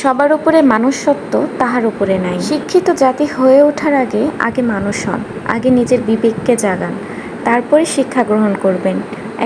সবার উপরে মানুষ সত্য তাহার উপরে নাই। শিক্ষিত জাতি হয়ে ওঠার আগে আগে মানুষ হন, আগে নিজের বিবেককে জাগান, তারপরে শিক্ষা গ্রহণ করবেন।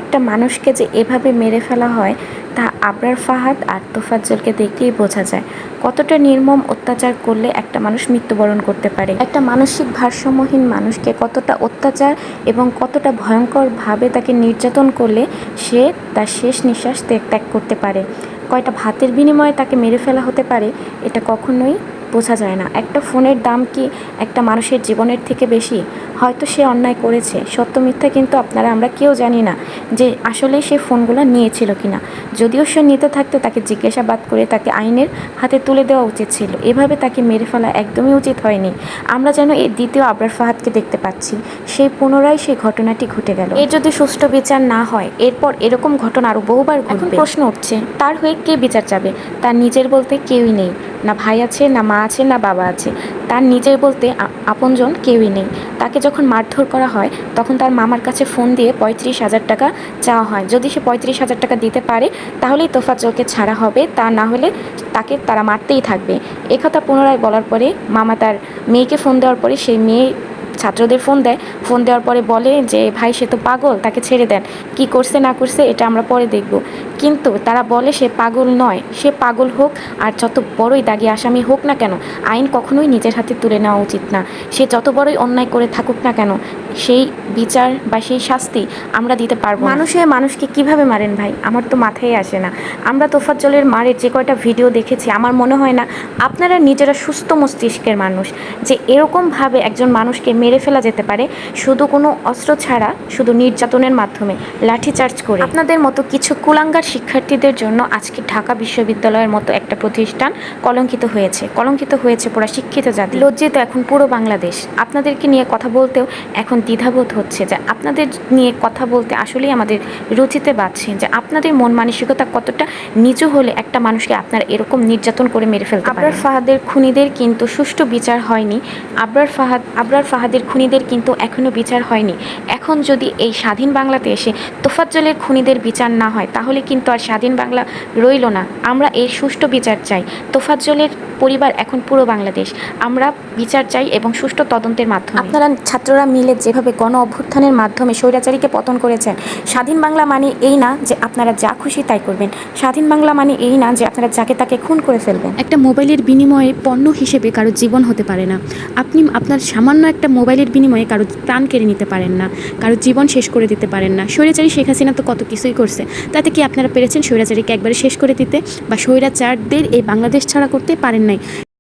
একটা মানুষকে যে এভাবে মেরে ফেলা হয়, তা আবরার ফাহাদ আর তোফাজ্জলকে দেখলেই বোঝা যায়, কতটা নির্মম অত্যাচার করলে একটা মানুষ মৃত্যুবরণ করতে পারে। একটা মানসিক ভারসাম্যহীন মানুষকে কতটা অত্যাচার এবং কতটা ভয়ঙ্করভাবে তাকে নির্যাতন করলে সে তার শেষ নিঃশ্বাস ত্যাগ করতে পারে। কয়টা ভাতের বিনিময়ে তাকে মেরে ফেলা হতে পারে এটা কখনোই বোঝা যায় না। একটা ফোনের দাম কি একটা মানুষের জীবনের থেকে বেশি? হয়তো সে অন্যায় করেছে। সত্য মিথ্যা কিন্তু আপনারা আমরা কেউ জানি না যে আসলে সে ফোনগুলো নিয়েছিল কি না যদিও সে নিতে থাকতো তাকে জিজ্ঞাসাবাদ করে তাকে আইনের হাতে তুলে দেওয়া উচিত ছিল। এভাবে তাকে মেরে ফেলা একদমই উচিত হয়নি। আমরা যেন এই দ্বিতীয় আবরার ফাহাদকে দেখতে পাচ্ছি। সেই পুনরায় সেই ঘটনাটি ঘটে গেল। এর যদি সুষ্ঠু বিচার না হয় এরপর এরকম ঘটনা আরও বহুবার ঘটবে। প্রশ্ন উঠছে তার হয়ে কে বিচার চাবে? তার নিজের বলতে কেউই নেই। না ভাই আছে, না মা আছে, না বাবা আছে। তার নিজের বলতে আপনজন কেউই নেই। তাকে যখন মারধর করা হয়, তখন তার মামার কাছে ফোন দিয়ে পঁয়ত্রিশ হাজার টাকা চাওয়া হয়। যদি সে পঁয়ত্রিশ হাজার টাকা দিতে পারে, তাহলেই তোফাজ্জলকে ছাড়া হবে। তা না হলে তাকে তারা মারতেই থাকবে। একথা পুনরায় বলার পরে মামা তার মেয়েকে ফোন দেওয়ার পরে সেই মেয়ে ছাত্রদের ফোন দেয়। ফোন দেওয়ার পরে বলে যে, ভাই, সে তো পাগল, তাকে ছেড়ে দেন। কি করছে, না করছে, এটা আমরা পরে দেখব। কিন্তু তারা বলে সে পাগল নয়। সে পাগল হোক আর যত বড়ই দাগি আসামি হোক না কেন আইন কখনোই নিজের হাতে তুলে নেওয়া উচিত না। সে যত বড়ই অন্যায় করে থাকুক না কেন সেই বিচার বা সেই শাস্তি আমরা দিতে পারব মানুষে মানুষকে কীভাবে মারেন ভাই? আমার তো মাথায় আসে না। আমরা তোফাজ্জলের মারের যে কয়টা ভিডিও দেখেছি আমার মনে হয় না আপনারা নিজেরা সুস্থ মস্তিষ্কের মানুষ। যে এরকমভাবে একজন মানুষকে মেরে ফেলা যেতে পারে শুধু কোনো অস্ত্র ছাড়া শুধু নির্যাতনের মাধ্যমে লাঠিচার্জ করে। আপনাদের মতো কিছু কুলাঙ্গার শিক্ষার্থীদের জন্য আজকে ঢাকা বিশ্ববিদ্যালয়ের মতো একটা প্রতিষ্ঠান কলঙ্কিত হয়েছে। কলঙ্কিত হয়েছে পুরা শিক্ষিত জাতি। লজ্জিত এখন পুরো বাংলাদেশ। আপনাদেরকে নিয়ে কথা বলতেও এখন দ্বিধাবোধ হচ্ছে যে আপনাদের নিয়ে কথা বলতে আসলেই আমাদের রুচিতে বাড়ছে যে আপনাদের মন মানসিকতা কতটা নিচু হলে একটা মানুষকে আপনারা এরকম নির্যাতন করে মেরে ফেলতে আবরার ফাহাদের খুনিদের কিন্তু সুষ্ঠু বিচার হয়নি। আবরার ফাহাদ আবরার ফাহাদের খুনিদের কিন্তু এখনও বিচার হয়নি। এখন যদি এই স্বাধীন বাংলাতে এসে তোফাজ্জলের খুনিদের বিচার না হয় তাহলে কিন্তু আর স্বাধীন বাংলা রইল না। আমরা এর সুষ্ঠু বিচার চাই। তোফাজ্জলের পরিবার এখন পুরো বাংলাদেশ। আমরা বিচার চাই এবং সুষ্ঠু তদন্তের মাধ্যমে। আপনারা ছাত্ররা মিলে যেভাবে গণ অভ্যুত্থানের মাধ্যমে স্বৈরাচারীকে পতন করেছেন স্বাধীন বাংলা মানে এই না যে আপনারা যা খুশি তাই করবেন। স্বাধীন বাংলা মানে এই না যে আপনারা যাকে তাকে খুন করে ফেলবেন। একটা মোবাইলের বিনিময়ে পণ্য হিসেবে কারও জীবন হতে পারে না। আপনি আপনার সামান্য একটা মোবাইলের বিনিময়ে কারও প্রাণ কেড়ে নিতে পারেন না। কারও জীবন শেষ করে দিতে পারেন না। স্বৈরাচারী শেখ হাসিনা তো কত কিছুই করছে। তাতে কি আপনারা পেরেছেন স্বৈরাচারীকে একবারে শেষ করে দিতে? বা স্বৈরাচারদের এই বাংলাদেশ ছাড়া করতে পারেন নাই?